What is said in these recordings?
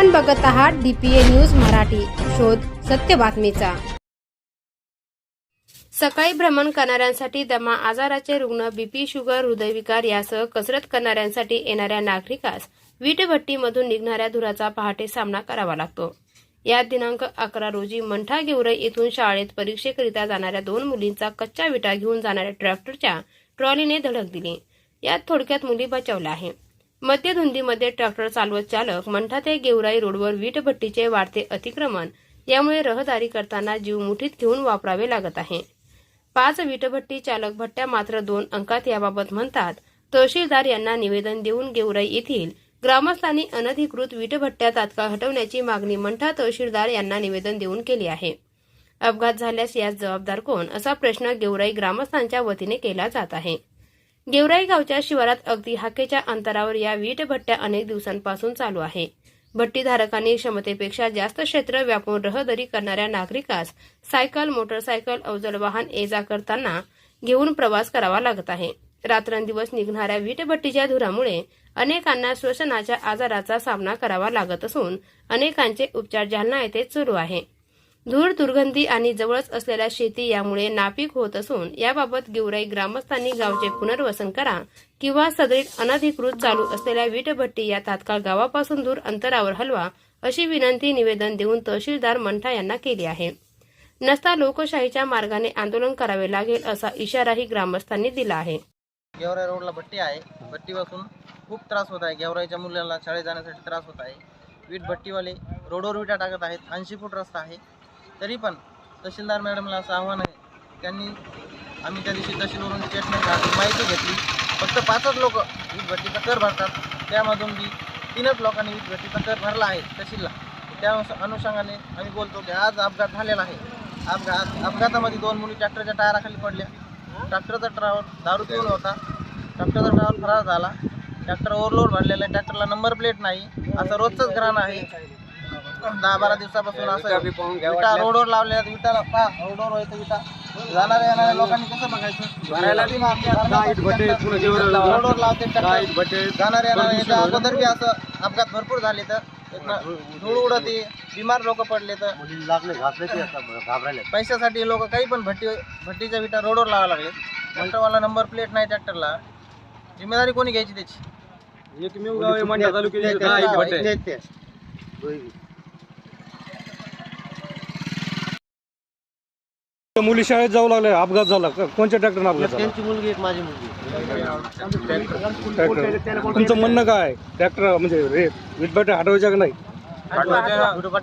आपण बघत आहात डीपीए न्यूज मराठी. शोध सत्य बातमीचा. सकाळी भ्रमण करणाऱ्यांसाठी दमा आजाराचे रुग्ण बीपी शुगर हृदयविकार यासह कसरत करणाऱ्यांसाठी येणाऱ्या नागरिकास वीटभट्टीमधून निघणाऱ्या धुराचा पहाटे सामना करावा लागतो. या दिनांक अकरा रोजी मंठा गेवराई येथून शाळेत परीक्षेकरिता जाणाऱ्या दोन मुलींचा कच्चा विटा घेऊन जाणाऱ्या ट्रॅक्टरच्या ट्रॉलीने धडक दिली. यात थोडक्यात मुली बचावल्या आहे मध्यधुंदीमध्ये ट्रॅक्टर चालवत चालक मंठा ते गेवराई रोडवर वीटभट्टीचे वाढते अतिक्रमण. यामुळे रहदारी करताना जीव मुठीत घेऊन वापरावे लागत आहे. पाच वीटभट्टी चालक भट्ट्या मात्र दोन अंकात याबाबत म्हणतात. तहसीलदार यांना निवेदन देऊन गेवराई येथील ग्रामस्थांनी अनधिकृत वीटभट्ट्या तात्काळ हटवण्याची मागणी मंठा तहसीलदार यांना निवेदन देऊन केली आहे. अपघात झाल्यास यास जबाबदार कोण? असा प्रश्न गेवराई ग्रामस्थांच्या वतीने केला जात आहे. गेवराई गावच्या शिवारात अगदी हाकेच्या अंतरावर या वीटभट्ट्या अनेक दिवसांपासून चालू आहे. भट्टीधारकांनी क्षमतेपेक्षा जास्त क्षेत्र व्यापून रहदारी करणाऱ्या नागरिकास सायकल मोटरसायकल अवजड वाहन ये जा करताना घेऊन प्रवास करावा लागत आहे. रात्रंदिवस निघणाऱ्या वीटभट्टीच्या धुरामुळे अनेकांना श्वसनाच्या आजाराचा सामना करावा लागत असून अनेकांचे उपचार जालना येथे सुरू आहे. धूर दुर्गंधी आणि जवळच असलेल्या शेती यामुळे नापीक होत असून याबाबत गेवराई ग्रामस्थांनी गावचे पुनर्वसन करा किंवा सदरीत अनधिकृत चालू असलेल्या वीटभट्टी या तात्काळ गावापासून दूर अंतरावर हलवा अशी विनंती निवेदन देऊन तहसीलदार मंठा यांना केली आहे. नसता लोकशाहीच्या मार्गाने आंदोलन करावे लागेल असा इशाराही ग्रामस्थांनी दिला आहे. गेवराई रोडला भट्टी आहे. भट्टीपासून खूप त्रास होत आहे. गेवराईच्या मुलांना शाळेत जाण्यासाठी त्रास होत आहे. वीट भट्टीवाले रोडवर विटा टाकत आहेत. ऐंशी फूट रस्ता आहे. तरी पण तहसीलदार मॅडमला असं आव्हान आहे. त्यांनी आम्ही त्या दिवशी तहसीलवरून स्टेटमेंट माहिती घेतली. फक्त पाचच लोक वीज भट्टीचा कर भरतात. त्यामधून बी तीनच लोकांनी वीज भट्टीचा कर भरला आहे तहसीलला. त्या अनुषंगाने आम्ही बोलतो की आज अपघात झालेला आहे. अपघात अपघातामध्ये दोन मुली ट्रॅक्टरच्या टायराखाली पडल्या. ट्रॅक्टरचा ट्रॅव्हल दारू पिऊन होता. ट्रॅक्टरचा ट्रॅव्हल फरार झाला. ट्रॅक्टर ओव्हरलोड भरलेला आहे. ट्रॅक्टरला नंबर प्लेट नाही. असं रोजचंच ग्राण आहे. दहा बारा दिवसापासून असं विटा रोडवर लावलेल्या आहेत. विटाला पा रोडवर व्हायचं विटा. जाणाऱ्या येणाऱ्या लोकांनी कसं बघायचं? रोडवर लावते जाणाऱ्या येणाऱ्या याच्या अगोदर बी असं अपघात भरपूर झाले तर धूळ उडते बिमार लोक पडले तर. पैशासाठी लोक काही पण भट्टी भट्टीच्या विटा रोडवर लावा लागले. ट्रॅक्टरवाला नंबर प्लेट नाही ट्रॅक्टरला. जिम्मेदारी कोणी घ्यायची त्याची? एकमेव गाव आहे मंडा तालुक्यात दहा एक भट्टे आहेत. मुली शाळेत जाऊ लागल्या अपघात झाला. का? कोणत्या ट्रॅक्टर अपघात त्यांची मुलगी एक माझी मुलगी ट्रॅक्टर तुमचं म्हणणं काय आहे? ट्रॅक्टर म्हणजे रे हटवायच्या का नाही? भरपूर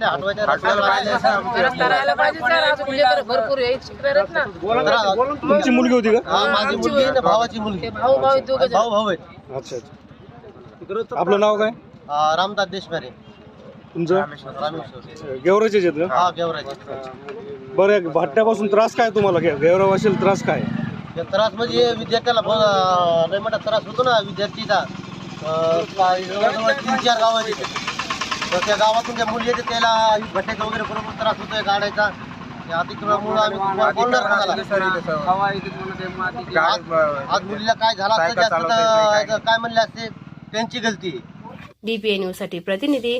आहे ना तुमची मुलगी होती का? हा, माझी मुलगी आहे ना, भावाची मुलगी. ते भाऊ भाऊ दोघं. भाऊ भाऊ आहेत अच्छा अच्छा. आपलं नाव काय? रामदास देशपारे तुमचं? गेवराचे आहेत का? हा गेवराजी बरं भट्ट्यापासून त्रास काय तुम्हाला? गेवरा वाशील त्रास काय? त्रास म्हणजे विद्यार्थ्याला लय मोठा त्रास होतो ना विद्यार्थीचा. जवळजवळ तीन चार गाव. तर त्या गावातून ज्या मुली येते त्याला भट्ट्याचा वगैरे बरोबर त्रास होतोय गाड्याचा. त्या अतिक्रमणामुळे आम्ही तुम्हाला बोलणार कोणाला? आज आज मुलीला काय झाला असतं जास्त तर काय म्हणले असते त्यांची गलती. डीपीए न्यूजसाठी प्रतिनिधी